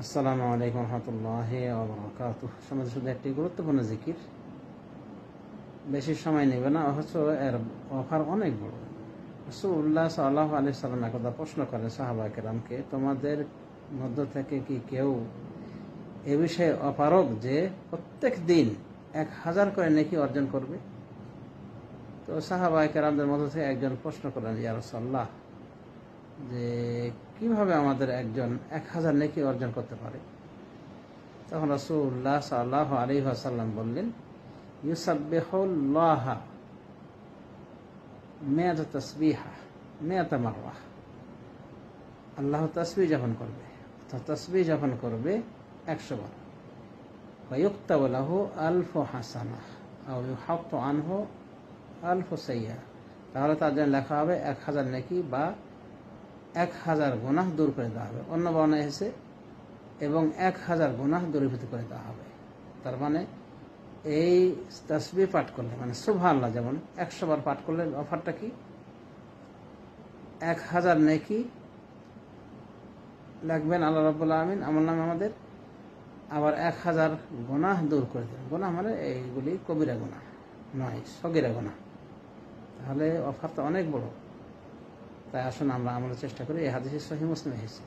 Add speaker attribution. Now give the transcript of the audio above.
Speaker 1: আসসালামু আলাইকুম রহমতুল্লাহ বরকাত সমাজে শুধু একটি গুরুত্বপূর্ণ জিকির। বেশি সময় নেবে না, অথচ এর অফার অনেক বড়। রসুল্লাহ সাল্লাহ আলি সাল্লাম একদা প্রশ্ন করেন সাহাবা কেরামকে, তোমাদের মধ্য থেকে কি কেউ এ বিষয়ে অপারক যে প্রত্যেক দিন এক হাজার করে নেকি অর্জন করবে? তো সাহাবা কেরামদের মধ্য থেকে একজন প্রশ্ন করলেন ইয়া রসল্লাহ যে কীভাবে আমাদের একজন এক হাজার নেকি অর্জন করতে পারে? তখন রসুল্লাহ সাল্লাহ আলী বললেন ইউসাবেহুল্লাহ মেয়াদ তসবিহা, মেয়াত মারওয়া আল্লাহ তসবি যখন করবে, অর্থাৎ তসবি যখন করবে একশো বার। ইউক্তাবলাহ আলফ হাসানা আনহো আলফ সৈয়া তাহলে তার জন্য লেখা হবে এক হাজার নাকি বা এক হাজার গুনাহ দূর করে দেওয়া হবে। অন্য বর্ণায় এসে এবং এক হাজার গুনাহ দূরীভূত করে দেওয়া হবে। তার মানে এই তসবি পাঠ করলে মানে শুভ আল্লাহ যেমন একশো বার পাঠ করলে অফারটা কি? এক হাজার নেকি লাগবেন আল্লাহ রব্বুল্লা আমিন আমার নাম আমাদের। আবার এক হাজার গোনাহ দূর করে দেবেন গোনাহ মানে এইগুলি কবিরা গোনাহ নয়, সগিরা গোনাহ। তাহলে অফারটা অনেক বড়। তাই আসুন আমরা আমরা চেষ্টা করি। এই হাদিসের সহি মুসলিম হয়েছে।